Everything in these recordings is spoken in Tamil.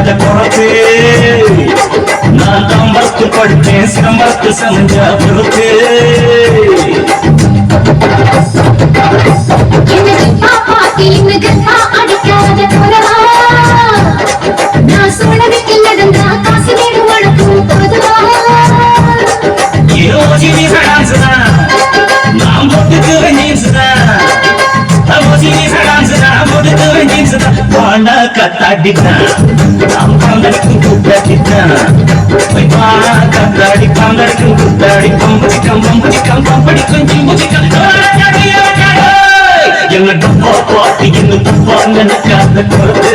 இல்லாத பொறுப்பு நான் தான் பட்டு பட்டேன் சிரமத்து பொறுப்பு. கத்தாடிப்பாங்கடிக்கும் கூத்தாடித்தான். கத்தாடி பாங்கடிக்கும் கூத்தாடி பம்படிக்கம் பம்படிக்கம் பம்படி கொஞ்சம் முதிக்கம் என்ன டப்பா பாட்டி என்ன டப்பாங்க காத்த கொடுத்து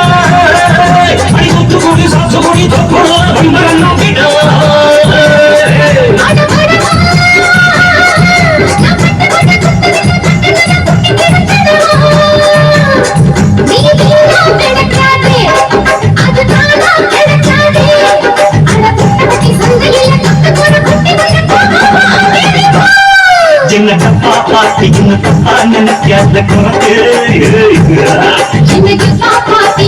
சின்ன தப்பா பாத்தி இன்னும் தப்பா நினைக்காத குணக்கு சின்ன தப்பா பாத்தி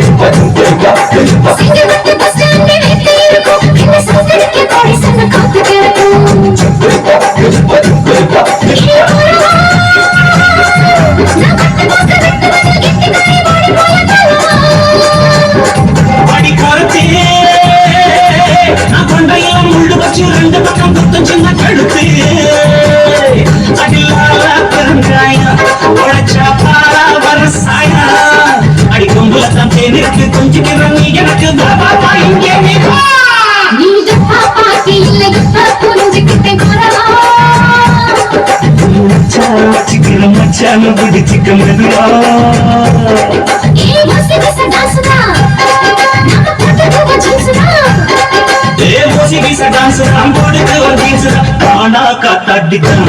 Thank you. எனக்கு கொஞ்சிக்கிறோம் நீ எனக்கு தாபாப்பா இங்கே நீ பாப்பா இல்ல இப்ப புரிஞ்சுக்கிட்டே மச்சாச்சிக்கிற மச்சான பிடிச்சிக்க மெதுவா தட்டித்தான்